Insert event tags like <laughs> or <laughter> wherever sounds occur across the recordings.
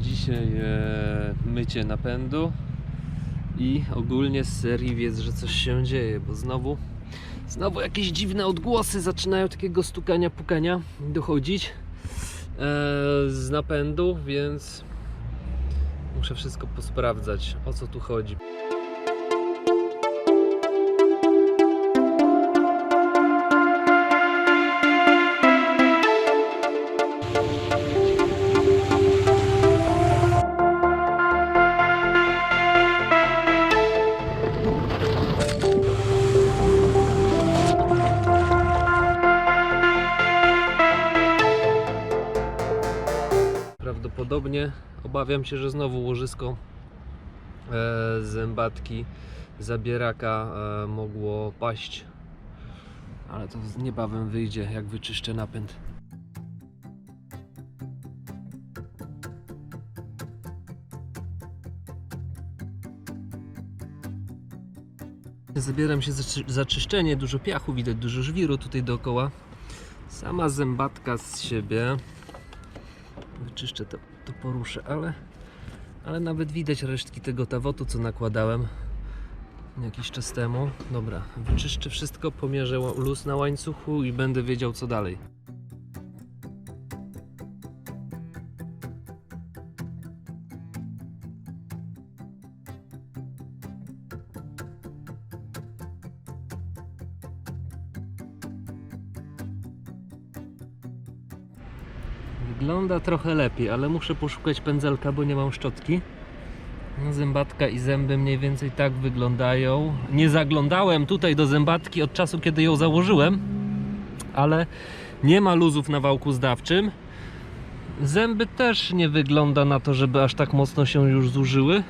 Dzisiaj e, mycie napędu i ogólnie z serii wiedz, że coś się dzieje, bo znowu znowu jakieś dziwne odgłosy zaczynają takiego stukania, pukania dochodzić e, z napędu, więc muszę wszystko posprawdzać, o co tu chodzi. Prawdopodobnie obawiam się, że znowu łożysko e, zębatki zabieraka e, mogło paść. Ale to niebawem wyjdzie, jak wyczyszczę napęd. Zabieram się za czyszczenie, dużo piachu, widać dużo żwiru tutaj dookoła. Sama zębatka z siebie wyczyszczę to, to poruszę, ale, ale nawet widać resztki tego tawotu, co nakładałem jakiś czas temu. Dobra, wyczyszczę wszystko, pomierzę luz na łańcuchu i będę wiedział co dalej. Wygląda trochę lepiej, ale muszę poszukać pędzelka, bo nie mam szczotki. No, zębatka i zęby mniej więcej tak wyglądają. Nie zaglądałem tutaj do zębatki od czasu, kiedy ją założyłem, ale nie ma luzów na wałku zdawczym. Zęby też nie wygląda na to, żeby aż tak mocno się już zużyły,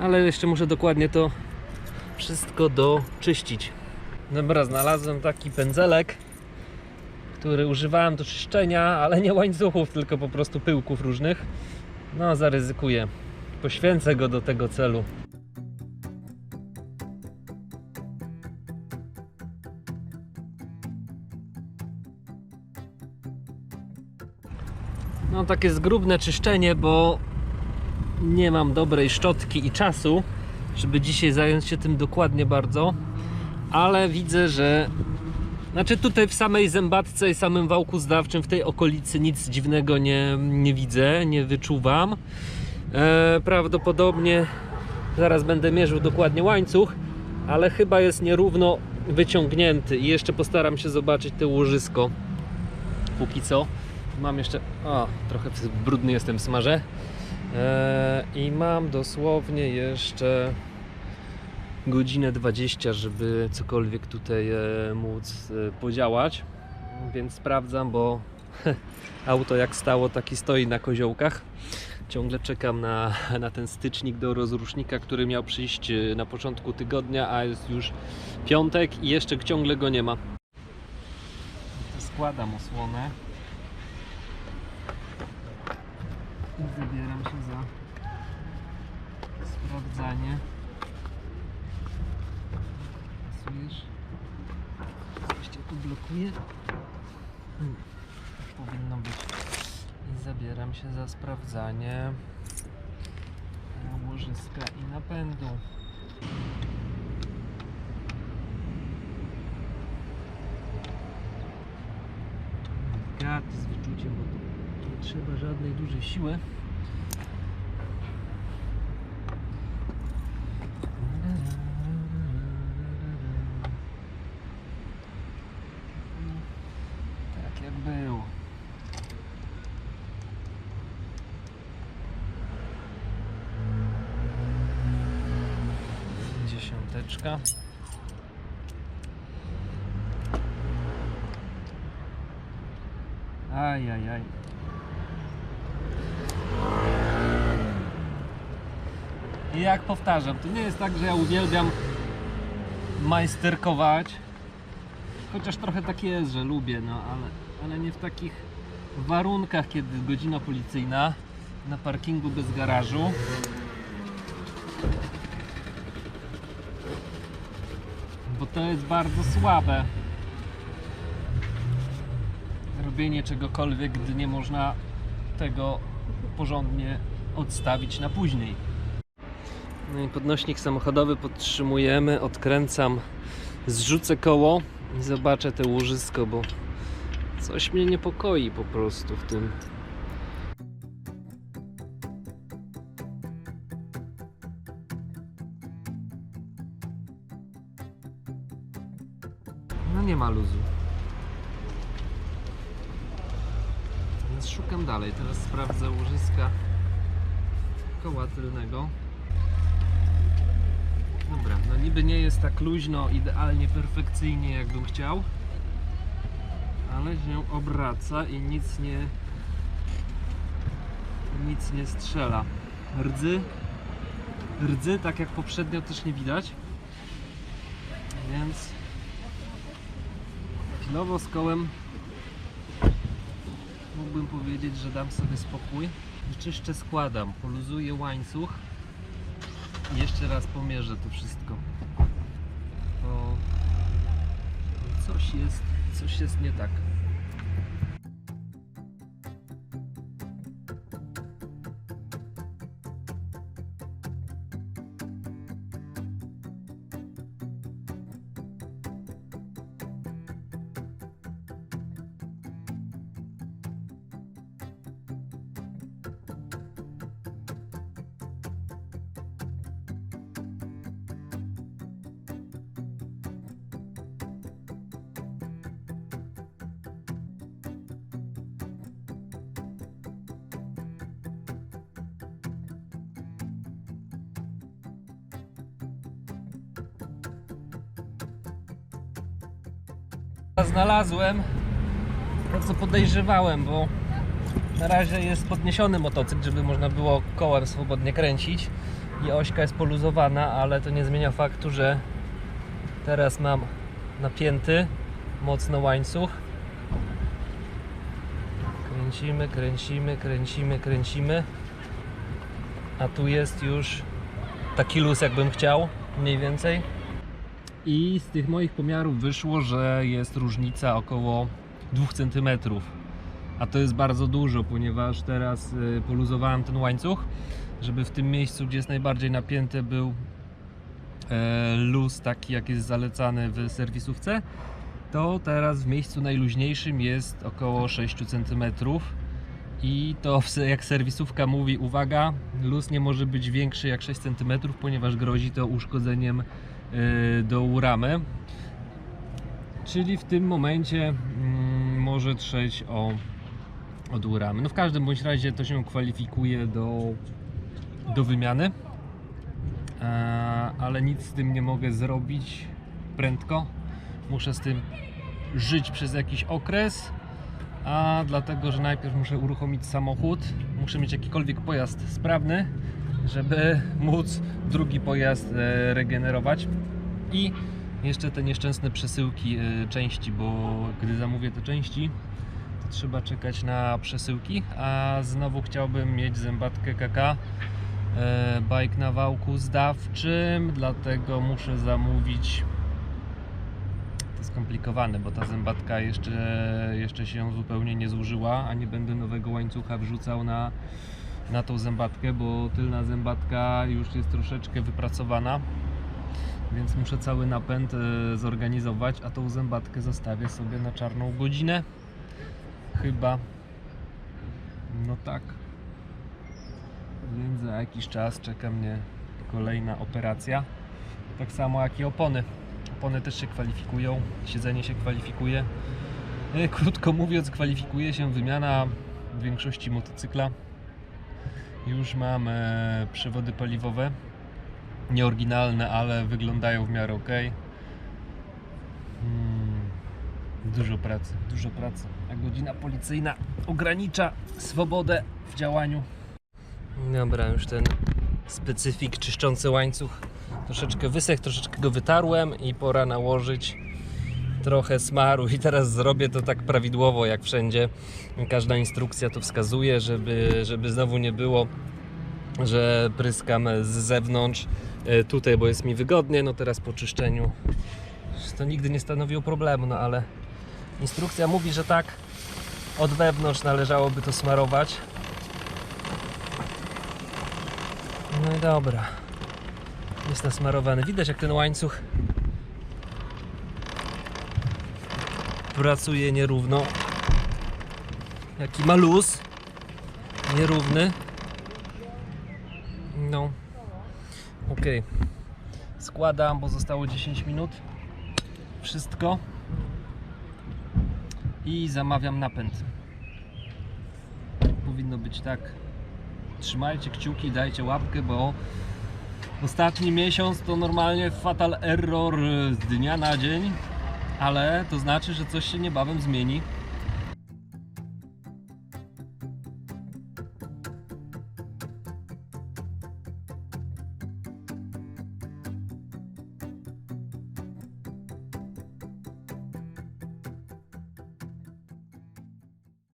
ale jeszcze muszę dokładnie to wszystko doczyścić. Dobra, znalazłem taki pędzelek który używałem do czyszczenia, ale nie łańcuchów, tylko po prostu pyłków różnych. No, zaryzykuję. Poświęcę go do tego celu. No, takie zgrubne czyszczenie, bo nie mam dobrej szczotki i czasu, żeby dzisiaj zająć się tym dokładnie bardzo. Ale widzę, że znaczy tutaj w samej zębatce i samym wałku zdawczym w tej okolicy nic dziwnego nie, nie widzę, nie wyczuwam. E, prawdopodobnie zaraz będę mierzył dokładnie łańcuch, ale chyba jest nierówno wyciągnięty i jeszcze postaram się zobaczyć te łożysko. Póki co mam jeszcze, o trochę brudny jestem smarze e, i mam dosłownie jeszcze godzinę 20, żeby cokolwiek tutaj e, móc e, podziałać. Więc sprawdzam, bo <laughs> auto jak stało, taki stoi na koziołkach. Ciągle czekam na, na ten stycznik do rozrusznika, który miał przyjść e, na początku tygodnia, a jest już piątek i jeszcze ciągle go nie ma. Składam osłonę. I zabieram się za sprawdzanie. Pasujesz. Cię tu blokuje. Hmm, Tak powinno być. I zabieram się za sprawdzanie łożyska i napędu. Gad z wyczuciem, bo tu nie trzeba żadnej dużej siły. Tak jak było. Dziesiąteczka. Aj, aj, aj. I jak powtarzam, to nie jest tak, że ja uwielbiam majsterkować. Chociaż trochę tak jest, że lubię, no ale, ale nie w takich warunkach, kiedy godzina policyjna na parkingu bez garażu. Bo to jest bardzo słabe. Robienie czegokolwiek, gdy nie można tego porządnie odstawić na później. No i podnośnik samochodowy podtrzymujemy, odkręcam, zrzucę koło i zobaczę te łożysko, bo coś mnie niepokoi po prostu w tym. Nie ma luzu. Więc szukam dalej. Teraz sprawdzę łożyska koła tylnego. Dobra, no niby nie jest tak luźno, idealnie, perfekcyjnie jakbym chciał. Ale się obraca i nic nie nic nie strzela. Rdzy rdzy, tak jak poprzednio też nie widać. Więc chwilowo z kołem mógłbym powiedzieć, że dam sobie spokój. Wyczyszczę, składam, poluzuję łańcuch i jeszcze raz pomierzę to wszystko. Bo coś jest, coś jest nie tak. Znalazłem to, co podejrzewałem, bo na razie jest podniesiony motocykl, żeby można było kołem swobodnie kręcić i ośka jest poluzowana, ale to nie zmienia faktu, że teraz mam napięty mocno łańcuch. Kręcimy, kręcimy, kręcimy, kręcimy. A tu jest już taki luz, jakbym chciał, mniej więcej. I z tych moich pomiarów wyszło, że jest różnica około 2 cm. A to jest bardzo dużo, ponieważ teraz y, poluzowałem ten łańcuch, żeby w tym miejscu, gdzie jest najbardziej napięty, był e, luz taki, jak jest zalecany w serwisówce. To teraz w miejscu najluźniejszym jest około 6 cm. I to jak serwisówka mówi, uwaga, luz nie może być większy jak 6 cm, ponieważ grozi to uszkodzeniem e, dołu ramy. Czyli w tym momencie mm, może trzeć o, o dół ramy. No w każdym bądź razie to się kwalifikuje do, do wymiany. E, ale nic z tym nie mogę zrobić prędko. Muszę z tym żyć przez jakiś okres. A dlatego, że najpierw muszę uruchomić samochód, muszę mieć jakikolwiek pojazd sprawny, żeby móc drugi pojazd e, regenerować. I jeszcze te nieszczęsne przesyłki e, części, bo gdy zamówię te części, to trzeba czekać na przesyłki. A znowu chciałbym mieć zębatkę KK bike na wałku zdawczym, dlatego muszę zamówić skomplikowane, bo ta zębatka jeszcze, jeszcze się zupełnie nie zużyła, a nie będę nowego łańcucha wrzucał na, na tą zębatkę, bo tylna zębatka już jest troszeczkę wypracowana, więc muszę cały napęd e, zorganizować, a tą zębatkę zostawię sobie na czarną godzinę. Chyba. No tak. Więc za jakiś czas czeka mnie kolejna operacja. Tak samo jak i opony. Opony też się kwalifikują, siedzenie się kwalifikuje. E, Krótko mówiąc, kwalifikuje się wymiana w większości motocykla. Już mam przewody paliwowe. Nieoryginalne, ale wyglądają w miarę ok. Hmm, dużo pracy, dużo pracy. A godzina policyjna ogranicza swobodę w działaniu. Dobra, już ten specyfik czyszczący łańcuch troszeczkę wysech, troszeczkę go wytarłem i pora nałożyć trochę smaru i teraz zrobię to tak prawidłowo jak wszędzie. Każda instrukcja to wskazuje, żeby, żeby znowu nie było, że pryskam z zewnątrz e, tutaj, bo jest mi wygodnie, no teraz po czyszczeniu to nigdy nie stanowiło problemu, no ale instrukcja mówi, że tak od wewnątrz należałoby to smarować. No i dobra. Jest nasmarowany. Widać jak ten łańcuch pracuje nierówno. Jaki ma luz. Nierówny. No. Ok. Składam, bo zostało 10 minut. Wszystko. I zamawiam napęd. Powinno być tak. Trzymajcie kciuki, dajcie łapkę, bo ostatni miesiąc to normalnie fatal error z dnia na dzień, ale to znaczy, że coś się niebawem zmieni.